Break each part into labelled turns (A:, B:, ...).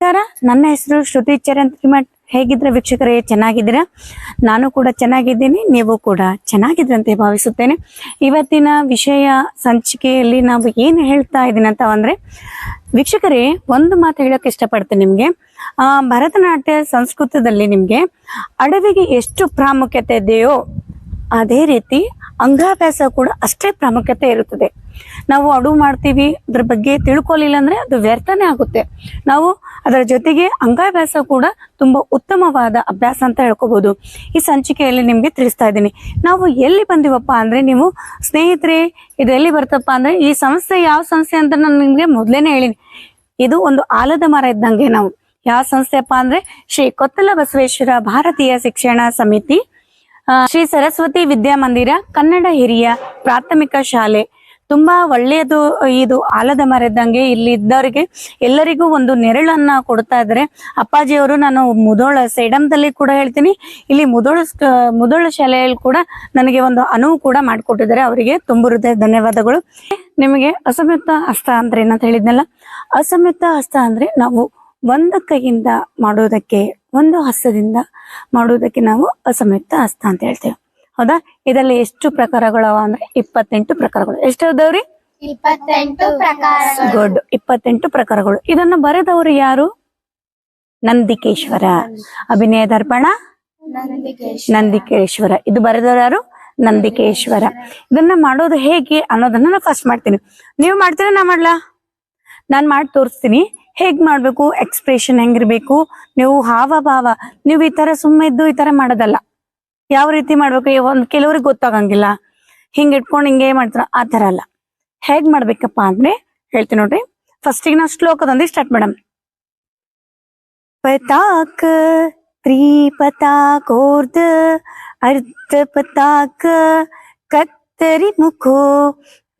A: ನಮಸ್ಕಾರ. ನನ್ನ ಹೆಸರು ಶ್ರುತಿ ಚರಣ್ ತ್ರಿಮಠ್. ಹೇಗಿದ್ರೆ ವೀಕ್ಷಕರೇ, ಚೆನ್ನಾಗಿದ್ದೀರಾ? ನಾನು ಕೂಡ ಚೆನ್ನಾಗಿದ್ದೀನಿ. ನೀವು ಕೂಡ ಚೆನ್ನಾಗಿದ್ರಂತೆ ಭಾವಿಸುತ್ತೇನೆ. ಇವತ್ತಿನ ವಿಷಯ ಸಂಚಿಕೆಯಲ್ಲಿ ನಾವು ಏನು ಹೇಳ್ತಾ ಇದ್ದೀನಿ ಅಂತ ಅಂದ್ರೆ, ವೀಕ್ಷಕರೇ, ಒಂದು ಮಾತು ಹೇಳಕ್ ಇಷ್ಟಪಡ್ತೇನೆ ನಿಮ್ಗೆ. ಆ, ಭರತನಾಟ್ಯ ಸಂಸ್ಕೃತದಲ್ಲಿ ನಿಮ್ಗೆ ಅಡವಿಗೆ ಎಷ್ಟು ಪ್ರಾಮುಖ್ಯತೆ ಇದೆಯೋ ಅದೇ ರೀತಿ ಅಂಗಾಭ್ಯಾಸ ಕೂಡ ಅಷ್ಟೇ ಪ್ರಾಮುಖ್ಯತೆ ಇರುತ್ತದೆ. ನಾವು ಅಡುಗೆ ಮಾಡ್ತೀವಿ, ಅದ್ರ ಬಗ್ಗೆ ತಿಳ್ಕೊಲಿಲ್ಲ ಅಂದ್ರೆ ಅದು ವ್ಯರ್ಥನೇ ಆಗುತ್ತೆ. ನಾವು ಅದರ ಜೊತೆಗೆ ಅಂಗಾಭ್ಯಾಸ ಕೂಡ ತುಂಬಾ ಉತ್ತಮವಾದ ಅಭ್ಯಾಸ ಅಂತ ಹೇಳ್ಕೋಬಹುದು ಈ ಸಂಚಿಕೆಯಲ್ಲಿ ನಿಮ್ಗೆ ತಿಳಿಸ್ತಾ ಇದ್ದೀನಿ. ನಾವು ಎಲ್ಲಿ ಬಂದಿವಪ್ಪ ಅಂದ್ರೆ ನೀವು ಸ್ನೇಹಿತರೆ, ಇದು ಎಲ್ಲಿ ಬರ್ತಪ್ಪ ಅಂದ್ರೆ ಈ ಸಂಸ್ಥೆ ಯಾವ ಸಂಸ್ಥೆ ಅಂತ ನಾನು ನಿಮ್ಗೆ ಮೊದ್ಲೇನೆ ಹೇಳಿನಿ. ಇದು ಒಂದು ಆಲದ ಮರ ಇದ್ದಂಗೆ ನಾವು. ಯಾವ ಸಂಸ್ಥೆಪ್ಪ ಅಂದ್ರೆ ಶ್ರೀ ಕೊತ್ತಲ ಬಸವೇಶ್ವರ ಭಾರತೀಯ ಶಿಕ್ಷಣ ಸಮಿತಿ ಶ್ರೀ ಸರಸ್ವತಿ ವಿದ್ಯಾಮಂದಿರ ಕನ್ನಡ ಹಿರಿಯ ಪ್ರಾಥಮಿಕ ಶಾಲೆ ತುಂಬಾ ಒಳ್ಳೆಯದು, ಇದು ಆಲದ ಮರ ಇದ್ದಂಗೆ ಇಲ್ಲಿ ಇದ್ದವರಿಗೆ ಎಲ್ಲರಿಗೂ ಒಂದು ನೆರಳನ್ನ ಕೊಡ್ತಾ ಇದ್ದಾರೆ. ಅಪ್ಪಾಜಿಯವರು ನಾನು ಮುದೋಳ ಸೇಡಂದಲ್ಲಿ ಕೂಡ ಹೇಳ್ತೀನಿ. ಇಲ್ಲಿ ಮುದೋಳ ಮುದೋಳ ಶಾಲೆಯಲ್ಲಿ ಕೂಡ ನನಗೆ ಒಂದು ಅನುವು ಕೂಡ ಮಾಡಿಕೊಟ್ಟಿದ್ದಾರೆ. ಅವರಿಗೆ ತುಂಬ ಹೃದಯ ಧನ್ಯವಾದಗಳು. ನಿಮಗೆ ಅಸಂಯುಕ್ತ ಹಸ್ತ ಅಂದ್ರೆ ಏನಂತ ಹೇಳಿದ್ನಲ್ಲ, ಅಸಂಯುಕ್ತ ಹಸ್ತ ಅಂದ್ರೆ ನಾವು ಒಂದು ಕೈಯಿಂದ ಮಾಡೋದಕ್ಕೆ ಒಂದು ಹಸ್ತದಿಂದ ಮಾಡುವುದಕ್ಕೆ ನಾವು ಅಸಂಯುಕ್ತ ಹಸ್ತ ಅಂತ ಹೇಳ್ತೇವೆ. ಹೌದಾ? ಇದರಲ್ಲಿ ಎಷ್ಟು ಪ್ರಕಾರಗಳವ ಅಂದ್ರೆ ಇಪ್ಪತ್ತೆಂಟು ಪ್ರಕಾರಗಳು. ಎಷ್ಟು ಅದಾವ್ರಿ
B: ಇಪ್ಪತ್ತೆಂಟು ಪ್ರಕಾರ
A: ಗುಡ್ ಇಪ್ಪತ್ತೆಂಟು ಪ್ರಕಾರಗಳು. ಇದನ್ನ ಬರೆದವರು ಯಾರು? ನಂದಿಕೇಶ್ವರ. ಅಭಿನಯ ದರ್ಪಣ?
B: ನಂದಿಕೇಶ್
A: ನಂದಿಕೇಶ್ವರ. ಇದು ಬರೆದವರು ಯಾರು? ನಂದಿಕೇಶ್ವರ. ಇದನ್ನ ಮಾಡೋದು ಹೇಗೆ ಅನ್ನೋದನ್ನ ನಾನು ಫಸ್ಟ್ ಮಾಡ್ತೀನಿ. ನೀವು ಮಾಡ್ತೀರಾ ನಾ ಮಾಡ್ಲಾ? ನಾನ್ ಮಾಡಿ ತೋರಿಸ್ತೀನಿ. ಹೇಗ್ ಮಾಡ್ಬೇಕು? ಎಕ್ಸ್ಪ್ರೆಷನ್ ಹೆಂಗಿರ್ಬೇಕು? ನೀವು ಹಾವ ಭಾವ. ನೀವು ಈ ತರ ಸುಮ್ಮ ಇದ್ದು ಈ ತರ ಮಾಡೋದಲ್ಲ. ಯಾವ ರೀತಿ ಮಾಡ್ಬೇಕು? ಒಂದ್ ಕೆಲವ್ರಿಗೆ ಗೊತ್ತಾಗಂಗಿಲ್ಲ. ಹಿಂಗ್ ಇಟ್ಕೊಂಡು ಹಿಂಗೆ ಮಾಡ್ತಾರ. ಆ ತರ ಅಲ್ಲ. ಹೇಗ್ ಮಾಡ್ಬೇಕಪ್ಪ ಅಂದ್ರೆ, ಹೇಳ್ತೀನಿ ನೋಡ್ರಿ. ಫಸ್ಟಿಗೆ ನಾವು ಶ್ಲೋಕದೊಂದಿಗೆ ಸ್ಟಾರ್ಟ್ ಮೇಡಮ್ ಪತಾಕ ತ್ರಿಪತಾಕೋರ್ಧ ಅರ್ಧ ಪತಾಕ ಕತ್ತರಿ ಮುಖೋ,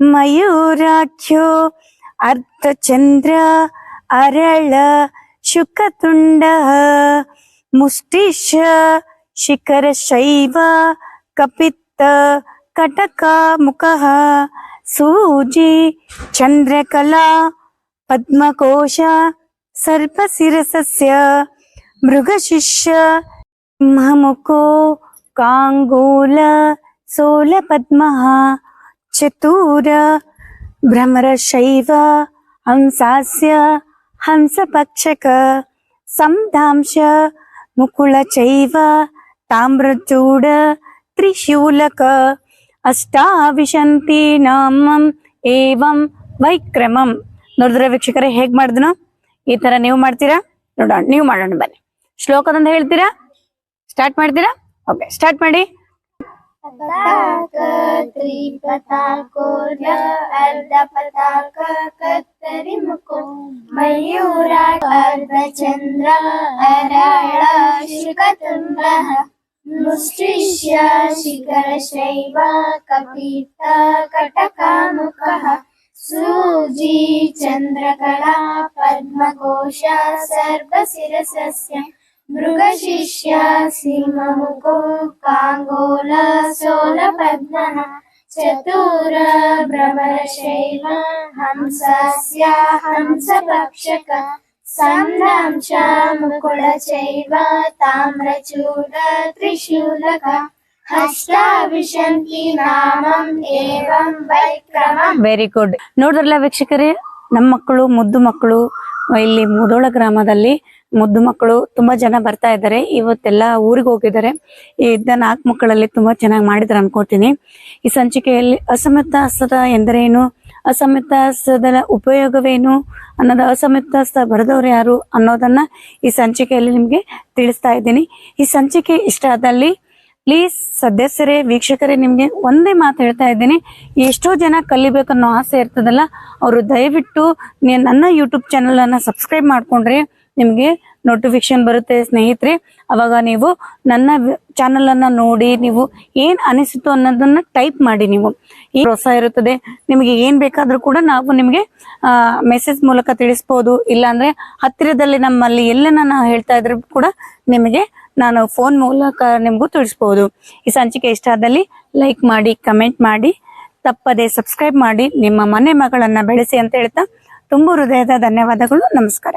A: ಮಯೂರಾಖ್ಯೋ, ಅರ್ಧಚಂದ್ರ, ಅರಳ ಶುಕತುಂಡ ಮುಷ್ಟಿಶ शिखरशैव कपित्त कटकामुखः सूजी चंद्रकला पद्मकोश सर्पशिरसस्य मृगशिष्य सिंहमुखो काङ्गूल सोलपद्मः चतुर भ्रमरशैव हंसास्य हंसपक्षक सन्धांश मुकुलचैव ತಾಮ್ರಚೂಡ ತ್ರಿಶೂಲಕ ಅಷ್ಟಾವಿಶಂತಿ ನಾಮಂ ಏವಂ ವೈಕ್ರಮಂ. ನೋಡಿದ್ರೆ ವೀಕ್ಷಕರೇ ಹೇಗ್ ಮಾಡಿದ್ನು? ಈ ತರ ನೀವು ಮಾಡ್ತೀರಾ? ನೋಡೋಣ, ನೀವು ಮಾಡೋಣ ಬನ್ನಿ. ಶ್ಲೋಕದಂತ ಹೇಳ್ತೀರಾ? ಸ್ಟಾರ್ಟ್ ಮಾಡ್ತೀರಾ? ಓಕೆ ಸ್ಟಾರ್ಟ್ ಮಾಡಿ.
B: ಮಯೂರ ಅರ್ಧ ಚಂದ್ರ ಅರಳ ಶಿಖತುಂಡ मुष्टिष्य शिखरशैव कपितकटकामुखः सूजी चन्द्रकला पद्मकोश सर्वशिरसस्य मृगशिष्य सिंहमुखो काङ्गोलसोलपद्मः चतुरभ्रमरशैव हंसस्य हंसभक्षक।
A: ವೆರಿ ಗುಡ್ ನೋಡಿದ್ರಲ್ಲ ವೀಕ್ಷಕರೇ ನಮ್ಮ ಮಕ್ಕಳು, ಮುದ್ದು ಮಕ್ಕಳು, ಇಲ್ಲಿ ಮುದೋಳ ಗ್ರಾಮದಲ್ಲಿ ಮುದ್ದು ಮಕ್ಕಳು ತುಂಬಾ ಜನ ಬರ್ತಾ ಇದ್ದಾರೆ. ಇವತ್ತೆಲ್ಲ ಊರಿಗೆ ಹೋಗಿದ್ದಾರೆ. ಇದ್ದ ನಾಲ್ಕು ಮಕ್ಕಳಲ್ಲಿ ತುಂಬಾ ಚೆನ್ನಾಗಿ ಮಾಡಿದ್ರು ಅನ್ಕೋತೀನಿ ಈ ಸಂಚಿಕೆಯಲ್ಲಿ ಅಸದ ಎಂದರೇನು? ಅಸಮರ್ಥ ಹಸ್ತದ ಉಪಯೋಗವೇನು ಅನ್ನೋದು ಅಸಮಿತ ಹಸ್ತ ಬರೆದವ್ರು ಯಾರು ಅನ್ನೋದನ್ನ ಈ ಸಂಚಿಕೆಯಲ್ಲಿ ನಿಮಗೆ ತಿಳಿಸ್ತಾ ಇದ್ದೀನಿ. ಈ ಸಂಚಿಕೆ ಇಷ್ಟ ಆದಲ್ಲಿ ಪ್ಲೀಸ್ ಸದಸ್ಯರೇ, ವೀಕ್ಷಕರೇ, ನಿಮಗೆ ಒಂದೇ ಮಾತು ಹೇಳ್ತಾ ಇದ್ದೀನಿ. ಎಷ್ಟೋ ಜನ ಕಲಿಬೇಕನ್ನೋ ಆಸೆ ಇರ್ತದಲ್ಲ, ಅವರು ದಯವಿಟ್ಟು ನನ್ನ ಯೂಟ್ಯೂಬ್ ಚಾನಲನ್ನು ಸಬ್ಸ್ಕ್ರೈಬ್ ಮಾಡ್ಕೊಂಡ್ರೆ ನಿಮ್ಗೆ ನೋಟಿಫಿಕೇಶನ್ ಬರುತ್ತೆ ಸ್ನೇಹಿತರೆ. ಅವಾಗ ನೀವು ನನ್ನ ಚಾನಲ್ ಅನ್ನ ನೋಡಿ, ನೀವು ಏನ್ ಅನಿಸಿತು ಅನ್ನೋದನ್ನ ಟೈಪ್ ಮಾಡಿ ನೀವು. ಈ ಪ್ರೋತ್ಸಾಹ ಇರುತ್ತದೆ. ನಿಮಗೆ ಏನ್ ಬೇಕಾದ್ರೂ ಕೂಡ ನಾವು ನಿಮಗೆ ಮೆಸೇಜ್ ಮೂಲಕ ತಿಳಿಸ್ಬೋದು. ಇಲ್ಲಾಂದ್ರೆ ಹತ್ತಿರದಲ್ಲಿ ನಮ್ಮಲ್ಲಿ ಎಲ್ಲನ ನಾನು ಹೇಳ್ತಾ ಇದ್ರು ಕೂಡ ನಿಮಗೆ ನಾನು ಫೋನ್ ಮೂಲಕ ನಿಮಗೂ ತಿಳಿಸ್ಬೋದು. ಈ ಸಂಚಿಕೆ ಇಷ್ಟ ಆದಲ್ಲಿ ಲೈಕ್ ಮಾಡಿ ಕಮೆಂಟ್ ಮಾಡಿ, ತಪ್ಪದೆ ಸಬ್ಸ್ಕ್ರೈಬ್ ಮಾಡಿ, ನಿಮ್ಮ ಮನೆ ಮಗಳನ್ನ ಬೆಳೆಸಿ ಅಂತ ಹೇಳ್ತಾ ತುಂಬ ಹೃದಯದ ಧನ್ಯವಾದಗಳು. ನಮಸ್ಕಾರ.